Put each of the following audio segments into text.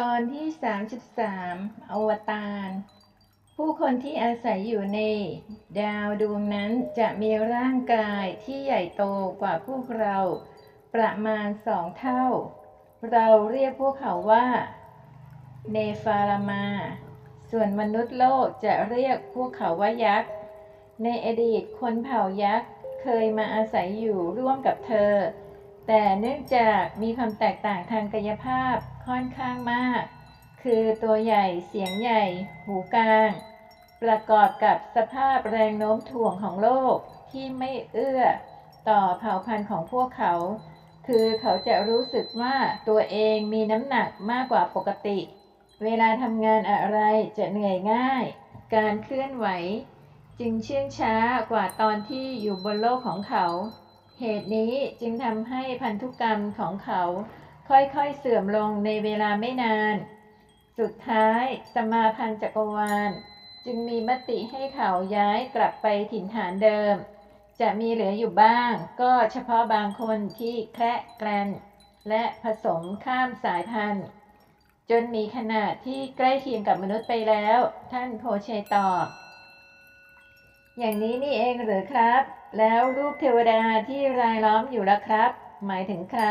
ตอนที่ 33 อวตาร ผู้คนที่อาศัยอยู่ใน ดาวดวงนั้นจะมีร่างกายที่ใหญ่โตกว่าพวกเราประมาณสองเท่า เราเรียกพวกเขาว่า เนฟารามา ส่วนมนุษย์โลกจะเรียกพวกเขาว่ายักษ์ ในอดีตคนเผ่ายักษ์เคยมาอาศัยอยู่ร่วมกับเธอ แต่เนื่องจากมีความแตกต่างทางกายภาพค่อนข้างมาก คือตัวใหญ่เสียงใหญ่ หูกลาง ประกอบกับสภาพแรงโน้มถ่วงของโลกที่ไม่เอื้อต่อเผ่าพันธุ์ของพวกเขา คือเขาจะรู้สึกว่าตัวเองมีน้ำหนักมากกว่าปกติ เวลาทำงานอะไรจะเหนื่อยง่าย การเคลื่อนไหว จึงเชื่องช้ากว่าตอนที่อยู่บนโลกของเขา เหตุนี้จึงทำให้พันธุกรรมของเขาค่อยๆเสื่อมลงในเวลาไม่นาน สุดท้ายสมาพันจักรวาล จึงมีมติให้เขาย้ายกลับไปถิ่นฐานเดิม จะมีเหลืออยู่บ้างก็เฉพาะบางคนที่แคระแกลนและผสมข้ามสายพันธุ์ จนมีขนาดที่ใกล้เคียงกับมนุษย์ไปแล้ว ท่านโพเชตอบ อย่างนี้นี่เองหรือครับ แล้วรูปเทวดาที่รายล้อมอยู่ละครับ หมายถึงใคร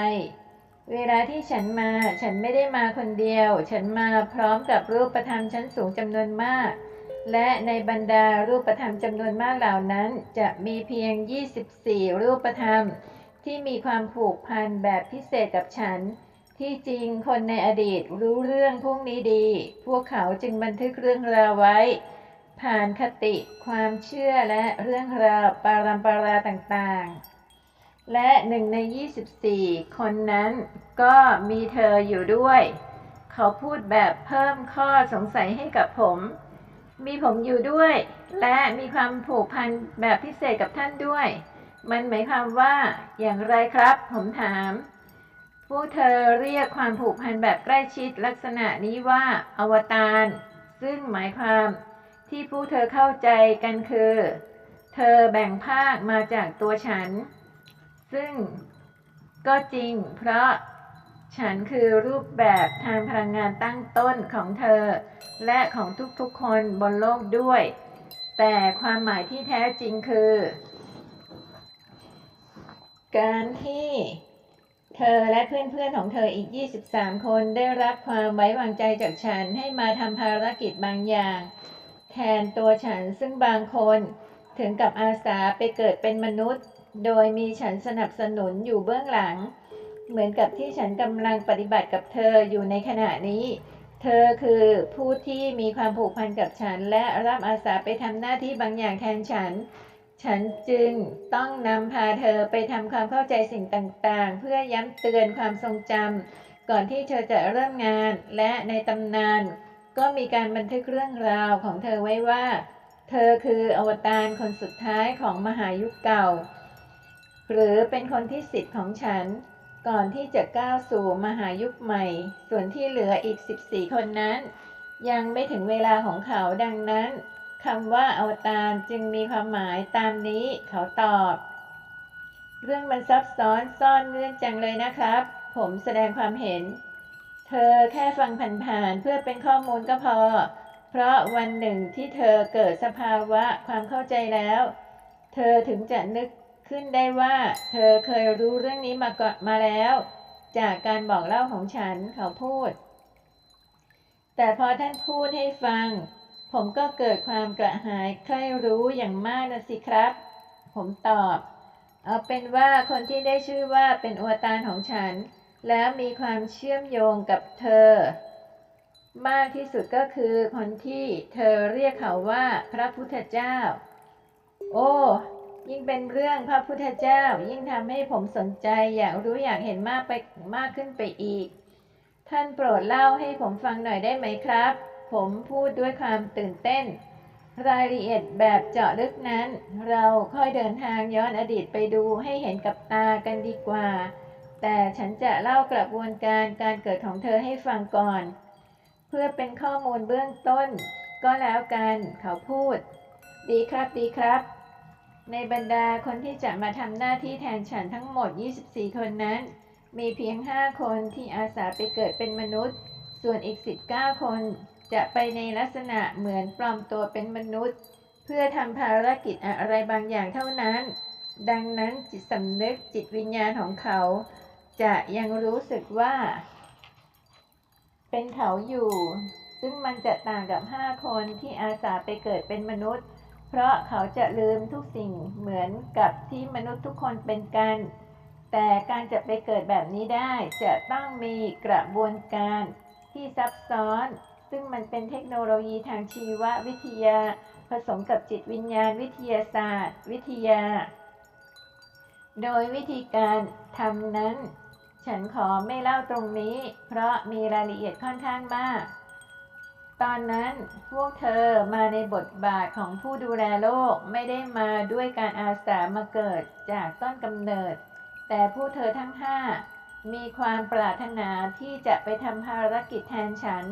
เวลาที่ฉันมาฉันไม่ได้มาคนเดียว ฉันมาพร้อมกับรูปธรรมชั้นสูงจำนวนมาก และในบรรดารูปธรรมจำนวนมากเหล่านั้น จะมีเพียง 24 รูปธรรม ที่มีความผูกพันแบบพิเศษกับฉัน ที่จริงคนในอดีตรู้เรื่องพวกนี้ดี พวกเขาจึงบันทึกเรื่องราวไว้ ผ่านคติความเชื่อและเรื่องราวปารัมปราต่างๆ และหนึ่งใน 24 คนนั้นก็มีเธออยู่ด้วย เขาพูดแบบเพิ่มข้อสงสัยให้กับผม มีผมอยู่ด้วย และมีความผูกพันแบบพิเศษกับท่านด้วย มันหมายความว่าอย่างไรครับ ผมถาม พวกเธอเรียกความผูกพันแบบใกล้ชิดลักษณะนี้ว่าอวตาร ซึ่งหมายความ ที่พวกเธอเข้าใจกันคือ เธอแบ่งภาคมาจากตัวฉัน ซึ่งก็จริงเพราะฉันคือรูปแบบทางพลังงานตั้งต้นของเธอ และของทุกๆคนบนโลกด้วย แต่ความหมายที่แท้จริงคือ การที่เธอและเพื่อนๆของเธออีก 23 คนได้รับความไว้วางใจจากฉันให้มาทำภารกิจบางอย่าง แทนตัวฉันซึ่งบางคนถึงกับอาสาไปเกิดเป็นมนุษย์ โดยมีฉันสนับสนุนอยู่เบื้องหลัง เหมือนกับที่ฉันกำลังปฏิบัติกับเธออยู่ในขณะนี้ เธอคือผู้ที่มีความผูกพันกับฉัน และรับอาสาไปทำหน้าที่บางอย่างแทนฉัน ฉันจึงต้องนำพาเธอไปทำความเข้าใจสิ่งต่างๆ เพื่อย้ำเตือนความทรงจำก่อนที่เธอจะเริ่มงานและในตำนาน ก็มีการบันทึกเรื่องราวของเธอไว้ว่า เธอคืออวตารคนสุดท้ายของมหายุคเก่า หรือเป็นคนที่สิทธิ์ของฉัน ก่อนที่จะก้าวสู่มหายุคใหม่ ส่วนที่เหลืออีก 14 คนนั้น ยังไม่ถึงเวลาของเขาดังนั้นคำว่าอวตารจึงมีความหมายตามนี้เขาตอบ เรื่องมันซับซ้อนซ่อนเงื่อนจังเลยนะครับ ผมแสดงความเห็น ธอแค่ฟังผ่านๆเพื่อเป็นข้อมูลก็พอ เพราะวันหนึ่งที่เธอเกิดสภาวะความเข้าใจแล้ว เธอถึงจะนึกขึ้นได้ว่า เธอเคยรู้เรื่องนี้มาก่อนมาแล้ว จากการบอกเล่าของฉันเขาพูด แต่พอท่านพูดให้ฟัง ผมก็เกิดความกระหายใคร่รู้อย่างมากนะสิครับ ผมตอบ เอาเป็นว่าคนที่ได้ชื่อว่าเป็นอวตารของฉัน แล้วมีความเชื่อมโยงกับเธอ มากที่สุดก็คือคนที่เธอเรียกเขาว่าพระพุทธเจ้า โอ้ยิ่งเป็นเรื่องพระพุทธเจ้า ยิ่งทำให้ผมสนใจอยากรู้อยากเห็นมากไปมากขึ้นไปอีก ท่านโปรดเล่าให้ผมฟังหน่อยได้ไหมครับ ผมพูดด้วยความตื่นเต้น รายละเอียดแบบเจาะลึกนั้น เราค่อยเดินทางย้อนอดีตไปดูให้เห็นกับตากันดีกว่า แต่ฉันจะเล่ากระบวนการการเกิดของเธอให้ฟังก่อน เพื่อเป็นข้อมูลเบื้องต้น ก็แล้วกันเขาพูด ดีครับดีครับ ในบรรดาคนที่จะมาทำหน้าที่แทนฉันทั้งหมด 24 คนนั้น มีเพียง 5 คนที่อาสาไปเกิดเป็นมนุษย์ ส่วนอีก 19 คนจะไปในลักษณะเหมือนปลอมตัวเป็นมนุษย์ เพื่อทำภารกิจอะไรบางอย่างเท่านั้น ดังนั้นจิตสำนึกจิตวิญญาณของเขา จะยังรู้สึกว่า เป็นเขาอยู่ ซึ่งมันจะต่างกับ 5 คนที่อาสาไปเกิดเป็นมนุษย์ เพราะเขาจะลืมทุกสิ่งเหมือนกับที่มนุษย์ทุกคนเป็นกัน แต่การจะไปเกิดแบบนี้ได้จะต้องมีกระบวนการที่ซับซ้อน ซึ่งมันเป็นเทคโนโลยีทางชีววิทยา ผสมกับจิตวิญญาณวิทยาศาสตร์ วิทยา โดยวิธีการทำนั้น ฉันขอไม่เล่าตรงนี้ เพราะมีรายละเอียดค่อนข้างมาก ตอนนั้นพวกเธอมาในบทบาทของผู้ดูแลโลกไม่ได้มาด้วยการอาสามาเกิดจากต้นกำเนิด แต่ผู้เธอทั้งห้ามีความปรารถนาที่จะไปทำภารกิจแทนฉัน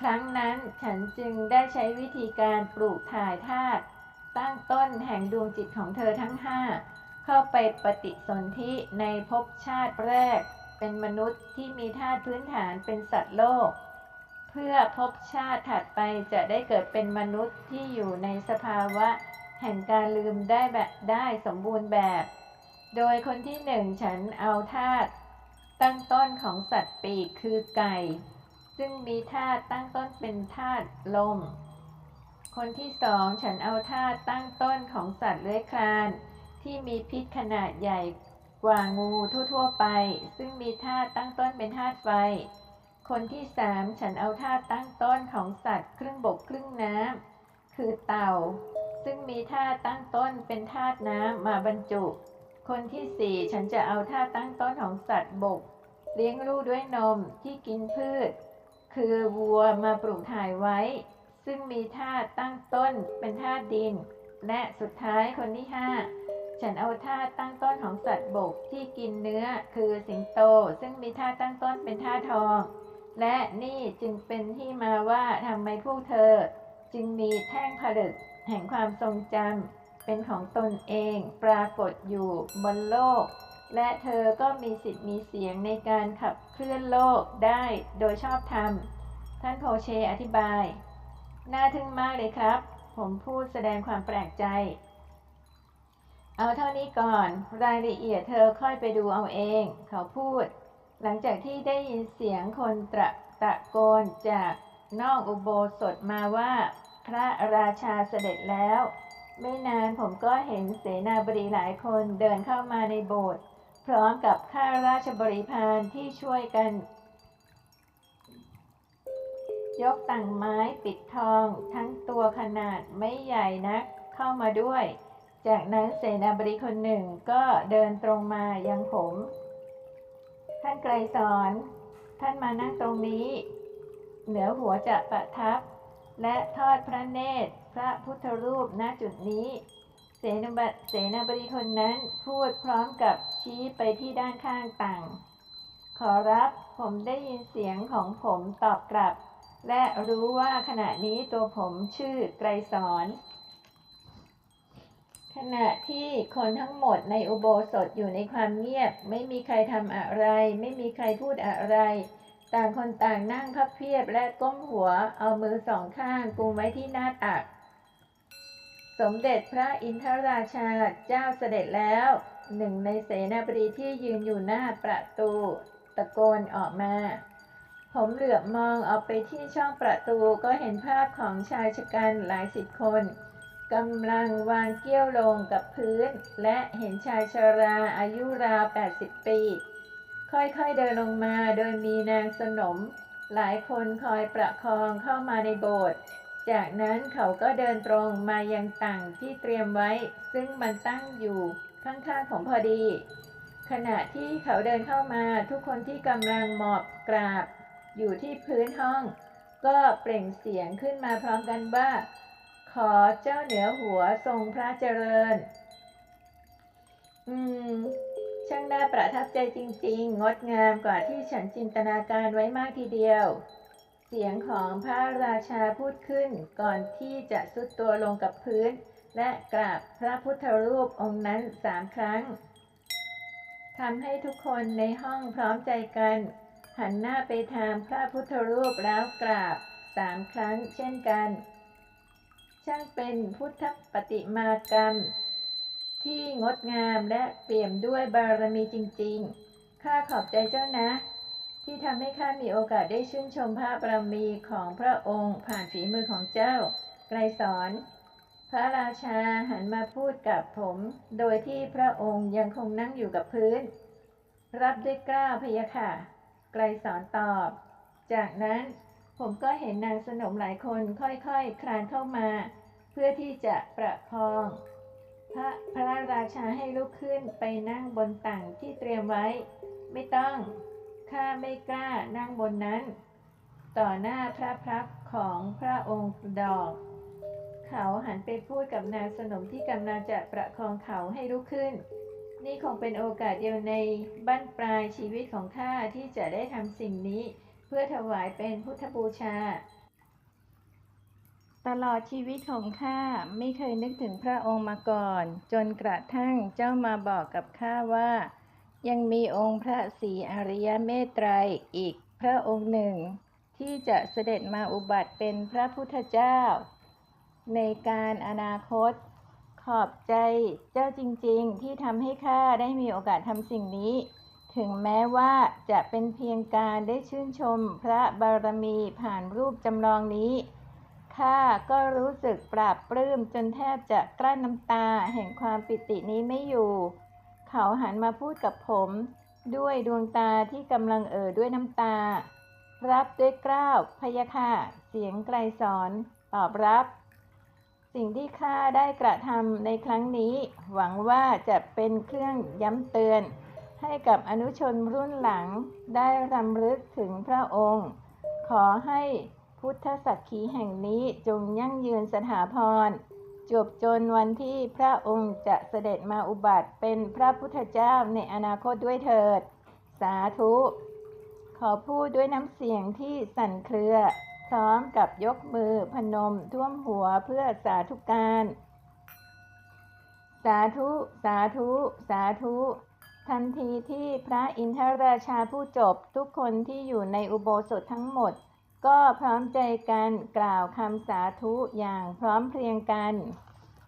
ครั้งนั้นฉันจึงได้ใช้วิธีการปลูกถ่ายธาตุตั้งต้นแห่งดวงจิตของเธอทั้งห้าเข้าไปปฏิสนธิในภพชาติแรก เป็นมนุษย์ที่มีธาตุพื้นฐานเป็นสัตว์โลก เพื่อภพชาติถัดไปจะได้เกิดเป็นมนุษย์ที่อยู่ในสภาวะ แห่งการลืมได้แบบได้สมบูรณ์แบบ โดยคนที่หนึ่งฉันเอาธาตุตั้งต้นของสัตว์ปีกคือไก่ ซึ่งมีธาตุตั้งต้นเป็นธาตุลม คนที่สองฉันเอาธาตุตั้งต้นของสัตว์เลื้อยคลานที่มีพิษขนาดใหญ่ กว่างูทั่วๆไป ซึ่งมีธาตุตั้งต้นเป็นธาตุไฟ คนที่สามฉันเอาธาตุตั้งต้นของสัตว์ ครึ่งบกครึ่งน้ำคือเต่า ซึ่งมีธาตุตั้งต้นเป็นธาตุน้ำมาบรรจุ คนที่สี่ฉันจะเอาธาตุตั้งต้นของสัตว์บก เลี้ยงลูกด้วยนมที่กินพืช คือวัวมาปลูกถ่ายไว้ ซึ่งมีธาตุตั้งต้นเป็นธาตุดิน และสุดท้ายคนที่ห้า ฉันเอาธาตุตั้งต้นของสัตว์บกที่กินเนื้อคือสิงโต ซึ่งมีธาตุตั้งต้นเป็นธาตุทอง และนี่จึงเป็นที่มาว่าทำไมพวกเธอ จึงมีแท่งผลึกแห่งความทรงจำเป็นของตนเองปรากฏอยู่บนโลก และเธอก็มีสิทธิ์มีเสียงในการขับเคลื่อนโลกได้โดยชอบธรรม ท่านโพเชอธิบาย น่าทึ่งมากเลยครับ ผมพูดแสดงความแปลกใจ เอาเท่านี้ก่อน รายละเอียดเธอค่อยไปดูเอาเอง เขาพูด หลังจากที่ได้ยินเสียงคนตะตะโกนจากนอกอุโบสถมาว่า พระราชาเสด็จแล้ว ไม่นานผมก็เห็นเสนาบดีหลายคนเดินเข้ามาในโบสถ์พร้อมกับข้าราชบริพารที่ช่วยกัน ยกต่างไม้ปิดทองทั้งตัวขนาดไม่ใหญ่นักเข้ามาด้วย จากนั้นเสนาบดีคนหนึ่งก็เดินตรงมายังผม ท่านไกรสอนท่านมานั่งตรงนี้ เหนือหัวจะประทับ และทอดพระเนตรพระพุทธรูปณจุดนี้ เสนาบเสนาบดีคนนั้นพูดพร้อมกับชี้ไปที่ด้านข้างต่าง ขอรับผมได้ยินเสียงของผมตอบกลับ และรู้ว่าขณะนี้ตัวผมชื่อไกรสอน ขณะที่คนทั้งหมดในอุโบสถอยู่ในความเงียบ ไม่มีใครทำอะไร ไม่มีใครพูดอะไร ต่างคนต่างนั่งพับเพียบและก้มหัวเอามือสองข้างกุมไว้ที่หน้าตัก สมเด็จพระอินทราชาเจ้าเสด็จแล้วหนึ่งในเสนาบดีที่ยืนอยู่หน้าประตูตะโกนออกมา ผมเหลือบมองออกไปที่ช่องประตูก็เห็นภาพของชายชะกันหลายสิบคน กำลังวางเกี้ยวลงกับพื้น และเห็นชายชราอายุราว 80 ปี ค่อยๆเดินลงมาโดยมีนางสนม หลายคนคอยประคองเข้ามาในโบสถ์จากนั้นเขาก็เดินตรงมายังต่างที่เตรียมไว้ ซึ่งมันตั้งอยู่ข้างๆผมพอดี ขณะที่เขาเดินเข้ามาทุกคนที่กำลังหมอบกราบ อยู่ที่พื้นห้อง ก็เปล่งเสียงขึ้นมาพร้อมกันว่า ขอเจ้าเหนือหัวทรงพระเจริญ อืม ช่างน่าประทับใจจริง ๆ งดงามกว่าที่ฉันจินตนาการไว้มากทีเดียว เสียงของพระราชาพูดขึ้นก่อนที่จะสุดตัวลงกับพื้น และกราบพระพุทธรูปองค์นั้นสามครั้งทำให้ทุกคนในห้องพร้อมใจกัน หันหน้าไปทางพระพุทธรูปแล้วกราบสามครั้งเช่นกัน ช่างเป็นพุทธปฏิมากรรม ที่งดงามและเปี่ยมด้วยบารมีจริงๆ ข้าขอบใจเจ้านะ ที่ทำให้ข้ามีโอกาสได้ชื่นชมพระบารมีของพระองค์ผ่านฝีมือของเจ้า ไกรสอน พระราชาหันมาพูดกับผม โดยที่พระองค์ยังคงนั่งอยู่กับพื้น รับด้วยกล้าพะยะค่ะ ไกรสอนตอบ จากนั้น ผมก็เห็นนางสนมหลายคนค่อยๆคคลานเข้ามา เพื่อที่จะประคอง พระพระราชาให้ลุกขึ้นไปนั่งบนต่างที่เตรียมไว้ ไม่ต้องข้าไม่กล้านั่งบนนั้น ต่อหน้าพระพักตร์ของพระองค์ดอก เขาหันไปพูดกับนางสนมที่กำลังจะประคองเขาให้ลุกขึ้น นี่คงเป็นโอกาสเดียวในบั้นปลายชีวิตของข้าที่จะได้ทำสิ่งนี้ พื่อถวายเป็นพุทธบูชา ตลอดชีวิตของข้าไม่เคยนึกถึงพระองค์มาก่อน จนกระทั่งเจ้ามาบอกกับข้าว่า ยังมีองค์พระศรีอริยเมตไตรยอีกพระองค์หนึ่ง ที่จะเสด็จมาอุบัติเป็นพระพุทธเจ้า ในการอนาคตขอบใจเจ้าจริง ๆ ที่ทำให้ข้าได้มีโอกาสทำสิ่งนี้ ถึงแม้ว่าจะเป็นเพียงการได้ชื่นชมพระบารมีผ่านรูปจำลองนี้ ข้าก็รู้สึกปราบปลื้มจนแทบจะกลั้นน้ำตาแห่งความปิตินี้ไม่อยู่ เขาหันมาพูดกับผม ด้วยดวงตาที่กำลังเอ่อด้วยน้ำตา รับด้วยกล้าวพยะค่ะเสียงไกลสอน ตอบรับ สิ่งที่ข้าได้กระทำในครั้งนี้ หวังว่าจะเป็นเครื่องย้ำเตือน ให้กับอนุชนรุ่นหลังได้รำลึกถึงพระองค์ ขอให้พุทธสักขีแห่งนี้จงยั่งยืนสถาพร จบจนวันที่พระองค์จะเสด็จมาอุบัติเป็นพระพุทธเจ้าในอนาคตด้วยเถิด สาธุ ขอพูดด้วยน้ำเสียงที่สั่นเครือ พร้อมกับยกมือพนมท่วมหัวเพื่อสาธุการ สาธุ สาธุ สาธุ ทันทีที่พระอินทราชาผู้จบทุกคนที่อยู่ในอุโบสถทั้งหมด ก็พร้อมใจกันกล่าวคำสาธุอย่างพร้อมเพรียงกัน